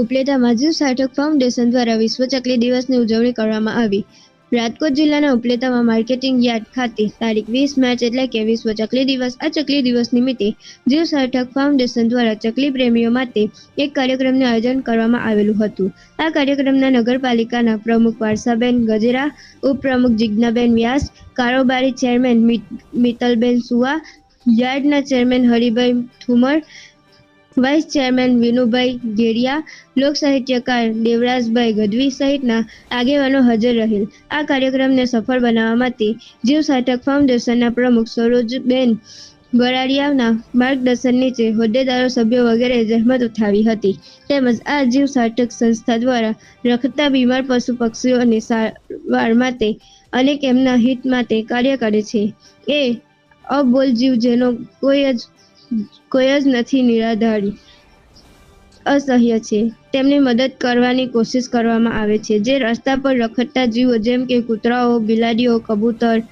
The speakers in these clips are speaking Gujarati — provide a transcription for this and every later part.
ઉપલેટામાં જીવ સાર્થક ફાઉન્ડેશન દ્વારા વિશ્વ ચકલી દિવસની ઉજવણી કરવામાં આવી. રાજકોટ જિલ્લાના ઉપલેટામાં માર્કેટિંગ યાર્ડ ખાતે તારીખ વીસ માર્ચ એટલે કે વિશ્વ ચકલી દિવસ, આ ચકલી દિવસ નિમિત્તે જીવ સાર્થક ફાઉન્ડેશન દ્વારા ચકલી પ્રેમીઓ માટે એક કાર્યક્રમનું આયોજન કરવામાં આવેલું હતું. આ કાર્યક્રમના નગરપાલિકાના પ્રમુખ વારસાબેન ગજેરા, ઉપપ્રમુખ જિજ્ઞાબેન વ્યાસ, કારોબારી ચેરમેન મિત- મિત્તલબેન સુવા, યાર્ડના chairman Haribhai Thumar vice chairman Vinubhai Gediya લોક સાહિત્યકાર દેવરાજભાઈ ગઢવી સહિતના આગેવાનો હાજર રહેલ. આ કાર્યક્રમને સફળ બનાવવા માટે જીવ સાર્થક ફાઉન્ડેશનના પ્રમુખ સરોજબેન બરાડિયાના માર્ગદર્શન નીચે હોદ્દેદારો, સભ્યો વગેરે જહેમત ઉઠાવી હતી. તેમજ આ જીવ સાર્થક સંસ્થા દ્વારા રખડતા બીમાર પશુ પક્ષીઓની સારવાર માટે અને એમના હિત માટે કાર્ય કરે છે. એ અબોલ જીવ જેનો કોઈ જ કોઈ જ નથી નિરાધારી. અસહ્ય છે. તેમની મદદ કરવાની કોશિશ કરવામાં આવે છે. જે રસ્તા પર રખડતા જીવો, જેમ કે કૂતરાઓ, બિલાડીઓ, કબૂતર,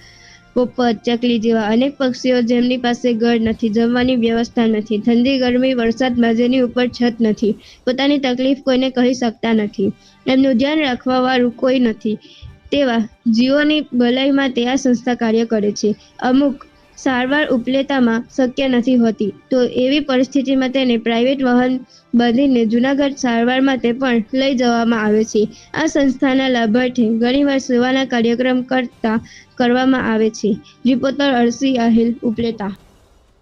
પોપટ, ચકલી જેવા અનેક પક્ષીઓ જેમની પાસે ઘર નથી, જમવાની વ્યવસ્થા નથી, ઠંડી, ગરમી વરસાદમાં જેની ઉપર છત નથી, પોતાની તકલીફ કોઈને કહી શકતા નથી, એમનું ધ્યાન રાખવા વાળું કોઈ નથી. તેવા જીવોની ભલાઈ માટે આ સંસ્થા કાર્ય કરે છે. અમુક સારવાર ઉપલેતામાં શક્ય નથી હોતી. તો એવી પરિસ્થિતિમાં તેને પ્રાઇવેટ વાહન બદલીને જુનાગઢ સારવાર માટે પણ લઈ જવામાં આવે છે. આ સંસ્થાના લાભાર્થે ઘણીવાર સેવાના કાર્યક્રમ કરતા કરવામાં આવે છે. રિપોર્ટર અરસી આહિલ ઉપલેટા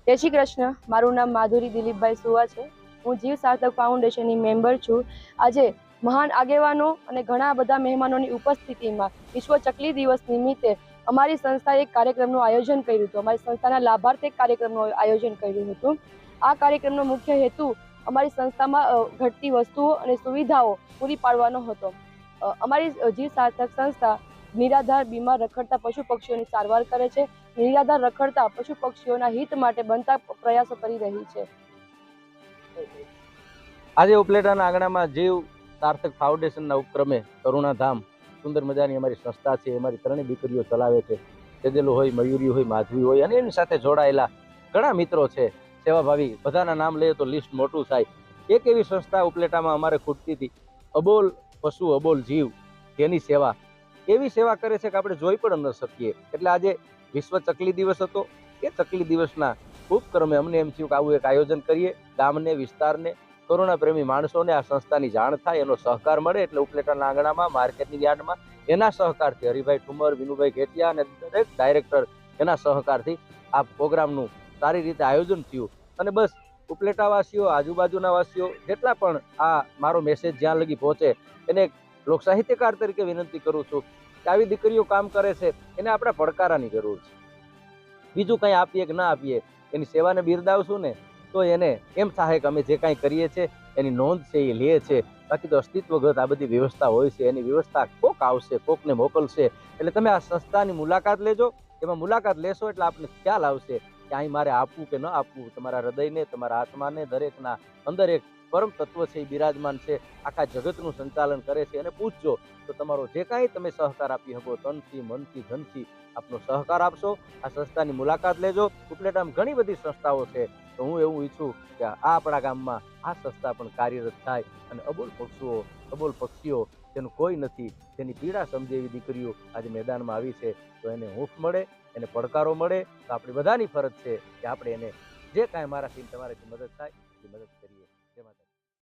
જય શ્રી કૃષ્ણ. મારું નામ માધુરી દિલીપભાઈ સુવા છે. હું જીવ સાર્થક ફાઉન્ડેશનની મેમ્બર છું. આજે મહાન આગેવાનો અને ઘણા બધા મહેમાનોની ઉપસ્થિતિમાં વિશ્વ ચકલી દિવસ નિમિત્તે અમારી સંસ્થાએ એક કાર્યક્રમનું આયોજન કર્યું હતું. અમારી સંસ્થાના લાભાર્થી એક કાર્યક્રમનું આયોજન કર્યું હતું. આ કાર્યક્રમનો મુખ્ય હેતુ અમારી સંસ્થામાં ઘટતી વસ્તુઓ અને સુવિધાઓ પૂરી પાડવાનો હતો. અમારી જીવ સાર્થક સંસ્થા નિરાધાર બીમાર રખડતા પશુ પક્ષીઓની સારવાર કરે છે. નિરાધાર રખડતા પશુ પક્ષીઓના હિત માટે બનતા પ્રયાસો કરી રહી છે. આજે ઉપલેટાના આંગણામાં જીવ સાર્થક ફાઉન્ડેશનના ઉપક્રમે કરુણાધામ સુંદર મજાની અમારી સંસ્થા છે, અમારી ત્રણેય દીકરીઓ ચલાવે છે તેજેલો હોય, મયુરી હોય, માધવી હોય અને એની સાથે જોડાયેલા ઘણા મિત્રો છે. સેવાભાવી, બધાના નામ લઈએ તો લિસ્ટ મોટું થાય. એક એવી સંસ્થા ઉપલેટામાં અમારે ખૂટતી હતી, અબોલ પશુ, અબોલ જીવ તેની સેવા. એવી સેવા કરે છે કે આપણે જોઈ પણ ન શકીએ. એટલે આજે વિશ્વ ચકલી દિવસ હતો. એ ચકલી દિવસના ઉપક્રમે અમને એમ થયું કે આવું એક આયોજન કરીએ ગામને, વિસ્તારને કોરોના પ્રેમી માણસોને આ સંસ્થાની જાણ થાય, એનો સહકાર મળે એટલે ઉપલેટાના આંગણામાં, માર્કેટની યાર્ડમાં એના સહકારથી હરિભાઈ ઠુમર, વિનુભાઈ ઘેટિયા અને દરેક ડાયરેક્ટર એના સહકારથી આ પ્રોગ્રામનું સારી રીતે આયોજન થયું. અને બસ, ઉપલેટાવાસીઓ આજુબાજુના વાસીઓ જેટલા પણ આ મારો મેસેજ જ્યાં લગી પહોંચે, એને લોક સાહિત્યકાર તરીકે વિનંતી કરું છું કે આવી દીકરીઓ કામ કરે છે, એને આપણે પડકારાની જરૂર છે. બીજું કંઈ આપીએ કે ના આપીએ, એની સેવાને બિરદાવશું ને? તો એને એમ થાય કે અમે જે કાંઈ કરીએ છીએ, એની નોંધ છે, એ લે છે. બાકી તો અસ્તિત્વગત આ બધી વ્યવસ્થા હોય છે, એની વ્યવસ્થા કોક આવશે, કોકને મોકલશે. એટલે તમે આ સંસ્થાની મુલાકાત લેજો. એમાં મુલાકાત લેશો એટલે આપને ખ્યાલ આવશે કે અહીં મારે આપવું કે ન આપવું, તમારા હૃદયને, તમારા આત્માને, દરેકના અંદર એક પરમ તત્વ છે, એ બિરાજમાન છે, આખા જગતનું સંચાલન કરે છે. અને પૂછજો, તો તમારો જે કાંઈ તમે સહકાર આપી શકો, તનથી, મનથી, ધનથી આપનો સહકાર આપશો. આ સંસ્થાની મુલાકાત લેજો. ઉપલેટામાં ઘણી બધી સંસ્થાઓ છે. તો હું એવું ઈચ્છું કે આ આપણા ગામમાં આ સંસ્થા પણ કાર્યરત થાય અને અબોલ પક્ષીઓ અબોલ પક્ષીઓ તેનું કોઈ નથી, તેની પીડા સમજે એવી દીકરીઓ આજે મેદાનમાં આવી છે, તો એને હૂંફ મળે, એને પડકારો મળે, તો આપણી બધાની ફરજ છે કે આપણે એને જે કાંઈ મારાથી તમારાથી મદદ થાય એ મદદ કરીએ.